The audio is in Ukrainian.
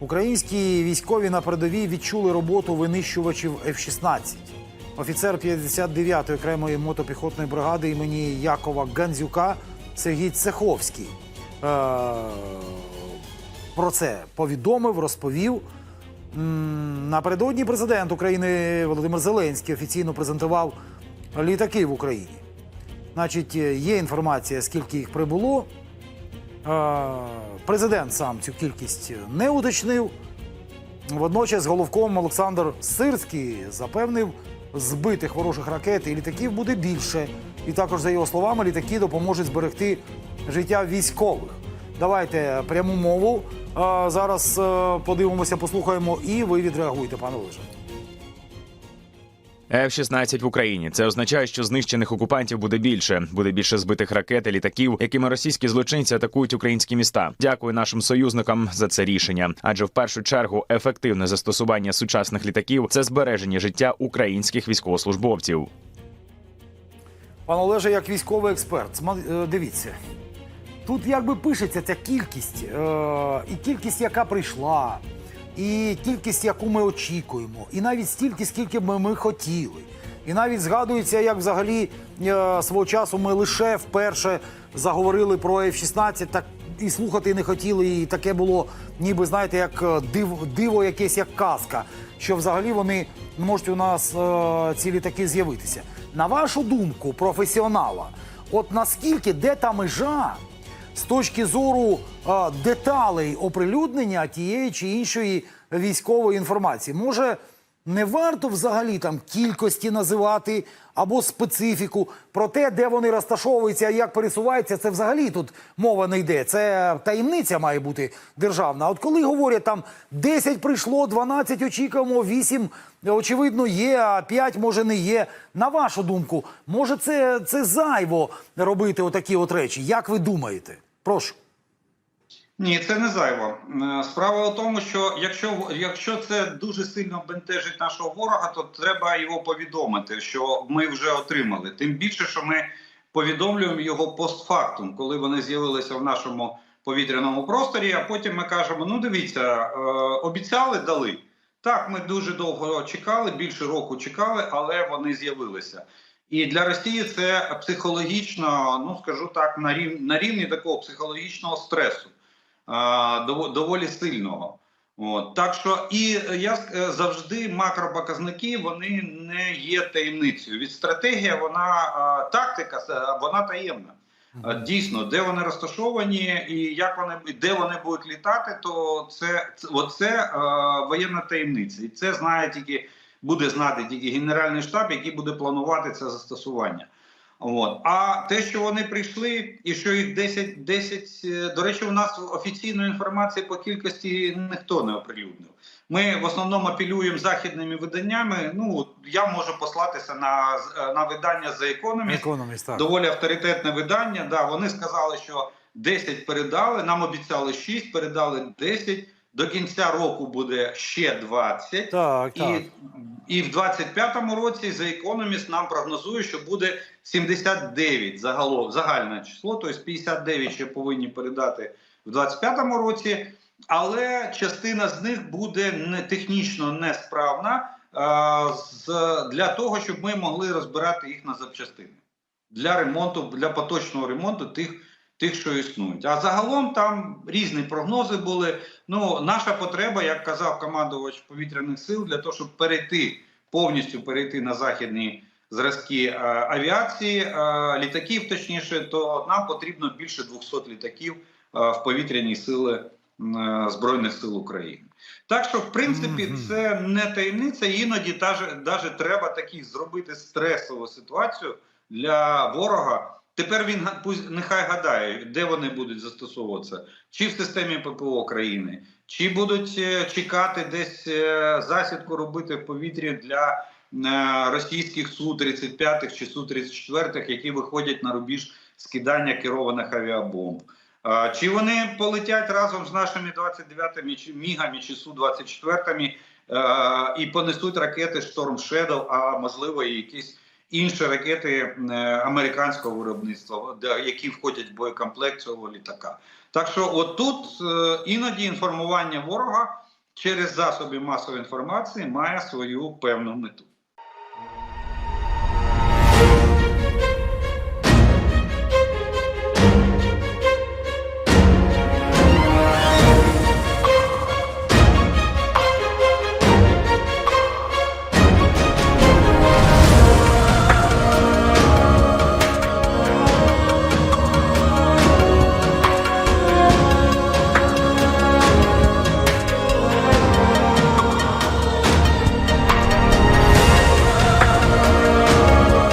Українські військові на передовій відчули роботу винищувачів F-16. Офіцер 59-ї окремої мотопіхотної бригади імені Якова Гандзюка Сергій Цеховський е- про це повідомив, розповів. Напередодні президент України Володимир Зеленський офіційно презентував літаки в Україні. Значить, є інформація, скільки їх прибуло. Президент сам цю кількість не уточнив. Водночас головком Олександр Сирський запевнив, збитих ворожих ракет і літаків буде більше. І також, за його словами, літаки допоможуть зберегти життя військових. Давайте пряму мову. Зараз е, подивимося, послухаємо, і ви відреагуєте, пане Олеже. F-16 в Україні. Це означає, що знищених окупантів буде більше. Буде більше збитих ракет і літаків, якими російські злочинці атакують українські міста. Дякую нашим союзникам за це рішення. Адже в першу чергу ефективне застосування сучасних літаків це збереження життя українських військовослужбовців. Пане Олеже, як військовий експерт, е, дивіться. Тут якби пишеться ця кількість, е, і кількість, яка прийшла, і кількість, яку ми очікуємо, і навіть стільки, скільки б ми хотіли. І навіть згадується, як взагалі е, свого часу ми лише вперше заговорили про F-16, так і слухати не хотіли, і таке було, ніби знаєте, як е, див, диво якесь, як казка, що взагалі вони можуть у нас е, ці літаки з'явитися. На вашу думку, професіонала, от наскільки де та межа з точки зору е, деталей оприлюднення тієї чи іншої військової інформації, може не варто взагалі там кількості називати або специфіку про те, де вони розташовуються, як пересуваються, це взагалі тут мова не йде. Це таємниця має бути державна. От коли говорять там 10 прийшло, 12 очікуємо, 8 очевидно є, а 5 може не є. На вашу думку, може це, це зайво робити отакі от речі? Як ви думаєте? Прошу. Ні, це не зайво. Е, Справа в тому, що якщо, якщо це дуже сильно бентежить нашого ворога, то треба його повідомити, що ми вже отримали. Тим більше, що ми повідомлюємо його постфактум, коли вони з'явилися в нашому повітряному просторі. А потім ми кажемо: ну дивіться, е, обіцяли, дали. Так, ми дуже довго чекали, більше року чекали, але вони з'явилися. І для Росії це психологічно, ну скажу так, на рівні, на рівні такого психологічного стресу доволі сильного. От так що і е, я е, завжди макропоказники вони не є таємницею. Від стратегія вона тактика вона таємна. Дійсно, де вони розташовані і як вони де вони будуть літати, то це, це оце е, воєнна таємниця, і це знає тільки буде знати тільки генеральний штаб, який буде планувати це застосування. От. А те, що вони прийшли, і що їх 10, 10, е, до речі, у нас офіційної інформації по кількості ніхто не оприлюднив. Ми в основному апелюємо західними виданнями. Ну я можу послатися на, на видання The Economist, доволі авторитетне видання. Да, вони сказали, що 10 передали. Нам обіцяли 6, передали 10. До кінця року буде ще 20. Так, так. І, і в 25-му році The Economist нам прогнозує, що буде 79 загалом, загальне число, тобто 59 ще повинні передати в 25-му році, але частина з них буде не технічно несправна а, з, для того, щоб ми могли розбирати їх на запчастини для ремонту, для поточного ремонту тих. Тих, що існують, а загалом там різні прогнози були. Ну, наша потреба, як казав командувач повітряних сил, для того, щоб перейти повністю перейти на західні зразки е, авіації, е, літаків, точніше, то нам потрібно більше 200 літаків е, в повітряні сили збройних сил України. Так що, в принципі, це не таємниця. Іноді даже треба такі зробити стресову ситуацію для ворога. Тепер він нехай гадає, де вони будуть застосовуватися, чи в системі ППО країни, чи будуть е, чекати десь е, засідку робити в повітрі для е, російських су 35 чи су 34 які виходять на рубіж скидання керованих авіабомб. Чи вони полетять разом з нашими 29-ми чи мігами чи су 24 і понесуть ракети Storm Shadow, а можливо і якісь інші ракети е, американського виробництва, які входять в боєкомплект цього літака. Так що, отут е, іноді інформування ворога через засоби масової інформації має свою певну мету.